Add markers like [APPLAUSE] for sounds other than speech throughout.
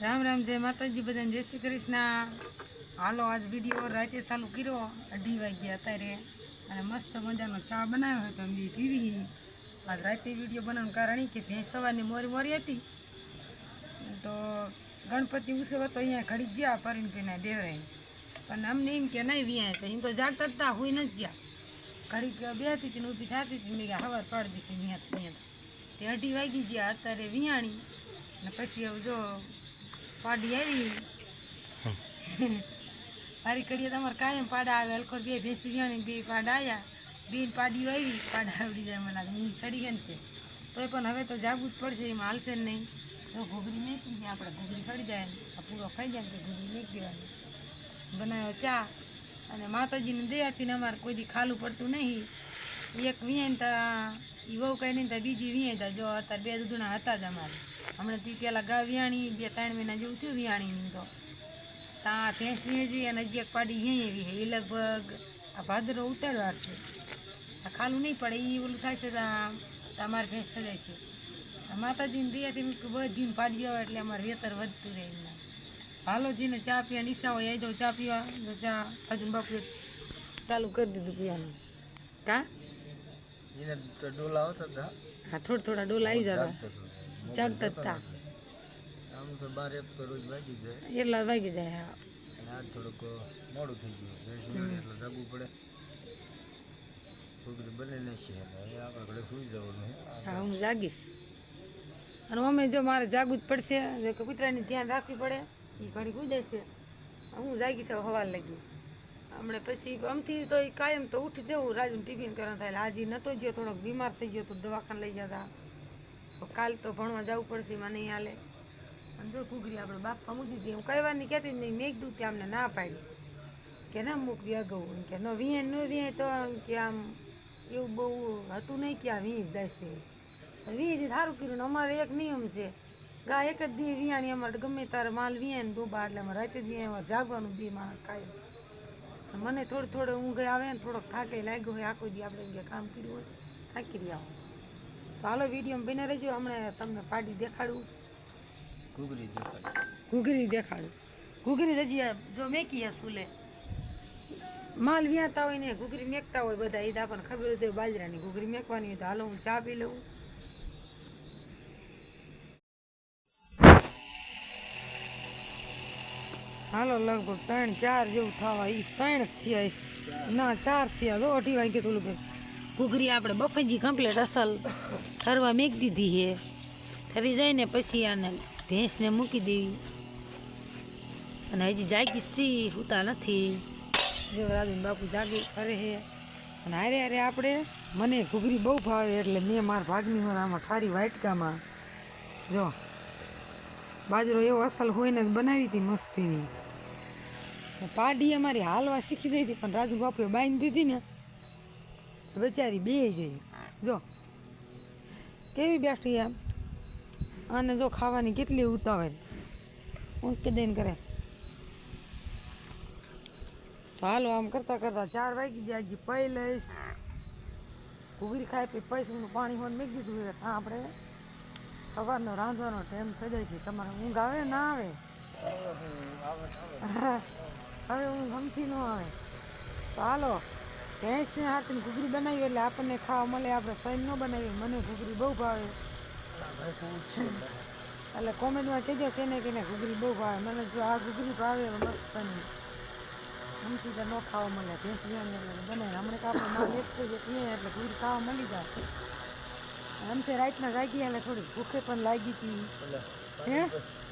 રામ રામ, જય માતાજી, બધાને જય શ્રી કૃષ્ણ. હાલો, આજ વીડિયો રાતે ચાલુ કર્યો. અઢી વાગ્યા અત્યારે. અને મસ્ત મજાનો ચા બનાવ્યો હતો અમે પીવી. આજ રાતે વીડિયો બનાવવાનું કારણ કે ભેંસ સવારની મોરી મોરી હતી. તો ગણપતિ ઉત્સવ હતો, અહીંયા ઘડી ગયા પરિણભાઈના દેવરાઈ પણ અમને એમ કે નહીં વ્યાય તો એમ તો જાગતા જ હોય નથી ગયા. ઘડીક બે હતી તેને ઊભી થતી હતી. મેં હવાર પાડી દીધી ત્યાં ત્યાં તે અઢી વાગી ગયા, અત્યારે વિયાણી. ને પછી હવે જો પાડી આવી. મારી [LAUGHS] કડીએ તમારે કાયમ પાડા આવે. અલખોર બે ભેંસી ને બે પાડા આવ્યા બેન પાડીઓ આવી પાડા આવડી જાય મને હું ચડી ગઈ ને તે. તોય પણ હવે તો જાગવું જ પડશે એમાં હાલશે નહીં. તો ઘોઘરી મેકી જાય આપણે ઘોઘરી સડી જાય ને. આ પૂરો ખાઈ જાય તો ઘોઘરી મેકી દેવાની. બનાવ્યો ચા અને માતાજીને દયાથી અમારે કોઈ દી ખાલું પડતું નહીં. એક વિયાય ને તા એ બહુ કંઈ નહીં બીજી વિયાય તા. જો અત્યારે બે દૂધના હતા જ અમારે. હમણાં તી પહેલાં ગા વિયાણી બે ત્રણ મહિના જેવું થયું વિયાણીની તો. ત્યાં ભેંસ વિયાજી અને હજી એક પાડી વિયાઈ એવી એ લગભગ આ ભાદરો ઉતારવાર છે. આ ખાલું નહીં પડે એ ઓલું થાય છે અમારે ભેંસ થઈ જાય છે. માતાજીને દયાથી બધીને પાડી આવે એટલે અમારે વેતર વધતું રહે એમના. ભાલોજીને ચા પીવા નિશા હોય એ જાઓ ચા પીવા. ચા હજુ બાપુ ચાલુ કરી દીધું પીવાનું કા? એને તો ડોલા આવતા હતા હા થોડા થોડા ડોલા આવી જતા જાગતા જ તા આમ તો બાર એક તો રોજ વાગી જાય એટલા વાગી જાય હા અને આજ થોડુંક મોડું થઈ ગયું જય શ્રી એટલે જાગવું પડે છોકરી બની નાખી એટલે હવે આપણે ઘરે સુઈ જવાનું હા હું જાગીશ અને અમે જો મારે જાગવું જ પડશે જો કે કૂતરાની ધ્યાન રાખવી પડે એ ઘડી કૂદે છે હું જાગીશ હવે હવાર લાગી હમણાં પછી આમથી તો એ કાયમ તો ઉઠી જવું, રાજુને ટિફિન કરવાનું થાય હાજી નતો ગયો, થોડોક બીમાર થઈ ગયો તો દવાખાને લઈ જતા. તો કાલ તો ભણવા જવું પડશે, મને નહીં હાલે. જો ઘૂઘરી આપણે બાપા મૂકી દીધી, હું કહેવાની કહેતી જ નહીં મેં કીધું ત્યાં અમને ના પાડી. કે ના મૂકવી અગાઉ કે ન વિયાય ન વિયાય તો કે આમ એવું બહુ હતું નહીં કે આ વીજ જાય છે. વીજ સારું કર્યું અમારે એક નિયમ છે. ગા એક જ દી વિયાણી અમારે ગમે તારે માલ વિયાને ડૂબા, એટલે અમારે રાતે જ વિયા જાગવાનું બી માણસ કાયમ. મને થોડું થોડું ઊંઘ આવે ને થોડોક થાકે લાગ્યો હોય આખો દી આપણે કે કામ કર્યું હોય થાકી રહ્યા હોય. તો હાલો વીડિયો બને રહેજો હમણાં તમને પાડી દેખાડું. ઘૂઘરી દેખાડું. ઘૂઘરી દેખાડું. ઘૂઘરી હજી જો મેકી સુલે. માલ વ્યાતા હોય ને ઘૂઘરી મેકતા હોય બધા એ આપણને ખબર હોય બાજરાની ઘૂઘરી મેકવાની હોય તો હાલો હું ચા પી લઉં. હાલો, લગભગ ત્રણ ચાર જેવું થવા એ ત્રણ થયા ના, ચાર થયા. જો, અઢી વાગે તો ઓલું ઘૂઘરી આપણે બફેજી કમ્પ્લેટ અસલ. ઠરવા મેક દીધી હે. ઠરી જઈને પછી આને ભેંસને મૂકી દેવી. અને હજી જાગી સી સૂતા નથી. જો, રાજન બાપુ જાગી કરે છે અને હારે હારે આપણે, મને ઘૂઘરી બહુ ભાવે એટલે મેં મારા ભાગની આમાં ખારી વાટકામાં. જો બાજરો એવો અસલ હોય ને બનાવી હતી મસ્તીની. પાડી અમારી હાલવા શીખી દઈ હતી, પણ રાજુ બાપુએ બાંધી દીધી ને બેચારી બે જઈ જો, કેવી બેઠી એમ? અને જો ખાવાની કેટલી ઉતાવળ. હું કે દઈને કરે તો હાલો, આમ કરતાં કરતાં ચાર વાગી ગયા, હજી પૈ લઈશ. ઘૂગરી ખાઈ પછી પૈસું પાણી હોય મેં છે આપણે સવારનો રાંધવાનો ટાઈમ થઈ જાય છે. તમારે ઊંઘ આવે ના આવે? હવે ઊંઘ ગમતી ન આવે. તો હાલો, ભેંસને હાથની ઘૂઘરી બનાવી એટલે આપણને ખાવા મળે. આપણે સૈન ન બનાવીએ, મને ઘૂઘરી બહુ ભાવે. એટલે કોમેન્ટમાં કહેજો કેને કેને ઘૂઘરી બહુ ભાવે. મને જો આ ઘૂઘરી ભાવે મસ્ત બની. ગમતી ન ખાવા મળે. ભેંસ બનાવે હમણાં આપણે માલ એક એટલે ઘૂઘરી ખાવા મળી જાય. અંતે રાતના જાગી અને થોડી ભૂખે પણ લાગી હતી. હે?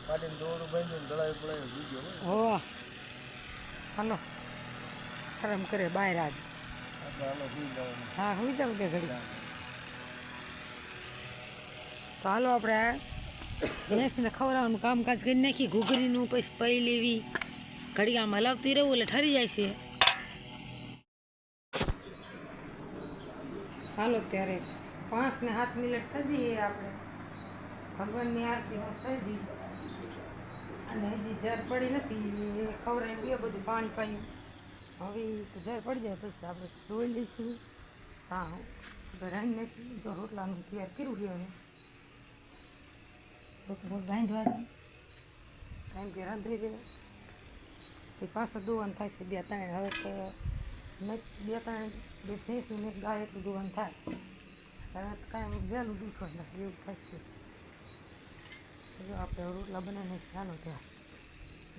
પાટીને દોરું બાંધ્યું હો હાલો. આરામ કરે બહાર આજ. હા, હું જાઉં કે ઘડી તો હાલો આપણે ભેંસને ખવડાવવાનું કામકાજ કરી નાખી. ઘૂઘરીનું પછી પૈ લેવી. ઘડી આમ હલાવતી રહેવું એટલે ઠરી જાય છે. હાલો, ત્યારે પાંચ ને સાત મિનિટ થઈ જઈએ આપણે. ભગવાનની આરતી થઈ ગઈ અને હજી ઝેર પડી નથી ખવડાવી બે બધું પાણી પાયું હવે તો ઝેર પડી જાય, પછી આપણે ધોઈ લઈશું. હા ભરાઈ નથી, તો રોટલાનું તૈયાર કર્યું છે હવે. રોટલો બાંધવાનું કારણ કે રાંધી ગયો પછી પાછો દોવાનું થાય છે બે ત્રણ, હવે તો બે ત્રણ, બે ભેંસું ને ગાય એટલું દોવાનું થાય. હવે કાંઈ વહેલું દુઃખ જ નથી એવું થશે આપણે રોટલા બનાવીને ચાલો ત્યાં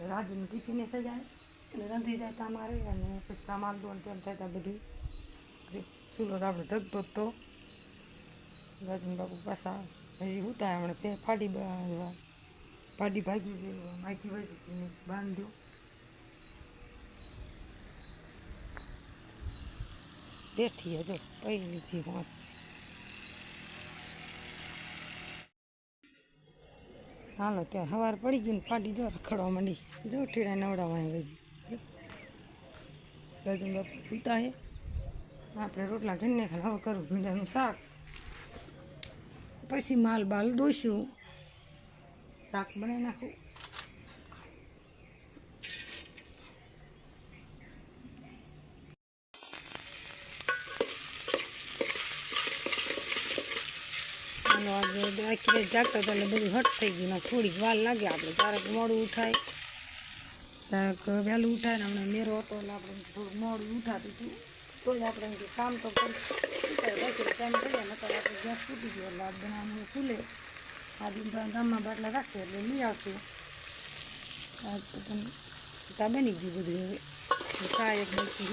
રાજુનું ટિફિને થઈ જાય એટલે રાંધી જાય તમારે અને પછી સામાન દોન તેમ થાય ત્યાં બધી. ચૂલો આપણે જગતો તો રાજન બાપુ પાછા હજી ઉતા હમણાં તે ફાડી ફાડી ભાગી ગઈ માખી ભાગી બાંધ્યો. બેઠી હજો પૈ લીધી હાલો, ત્યાં સવાર પડી ગઈ ને ફાટી જો રખડવા માંડી. જો ઠેડા નવડાવા ગઈ રાજન બાપુ સૂતા હે આપણે રોટલા જઈને ખાને હવે કરું ભીંડાનું શાક. પછી માલ બાલ દોશું શાક બનાવી નાખું. આખી રાત જાગતા હતા એટલે બધું હટ થઈ ગયું. થોડીક વાર લાગે આપણે. ક્યારેક મોડું ઉઠાય. ક્યારેક વહેલું ઉઠાય ને હમણાં મેરો હતો એટલે આપણે થોડું મોડું ઉઠાતું હતું. તો જ આપણે કામ તો આપણે ગેસ ફૂટી ગયો એટલે આ બનાવવાનું ફૂલે. આજે ગામમાં બાટલા રાખશે એટલે લઈ આવશું. તો પણ બની ગયું બધું હવે. ચા એક બચી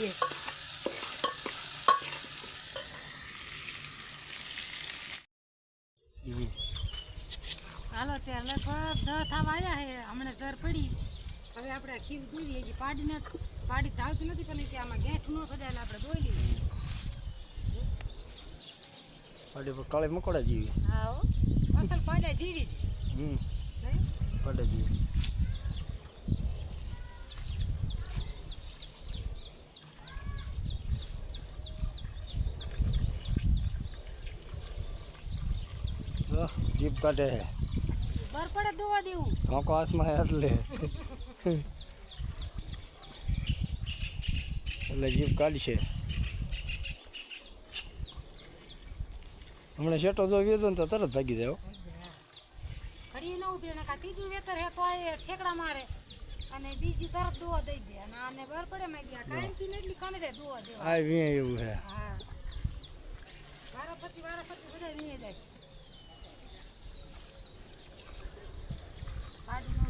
હાલો ત્યાં લગભગ દસ થવા આવ્યા છે હમણાં ઘર પડી. હવે આપણે ખીર દોઈ હજી પાડીને પાડી ધાવતી નથી પણ કે આમાં ગેસ ન સજાયેલા આપણે દોઈ લઈએ. પાડી કાળે મકોડા જીવી. હા અસલ પાડ્યા જીવી જ. હમ. પાડ્યા જીવી જીભ કાઢે બર પડે દોવા દેવું. ધોકો હાથમાં એટલે. એટલે જીભ કાઢશે હમણાં શેટો જો ગયો ને તો તરત ભાગી જાય હો. ઘડી ન ઊભી નકા ત્રીજું વેતર હે તો એ ઠેકડા મારે. અને બીજું તરત દોવા દઈ દે. અને આને બર પડે માં ગયા કાંઈ પીને એટલી કમરે દોવા દેવા. આ વી એવું હે. હા. બાર ફરતી બધા નીએ જાય. પાડીનો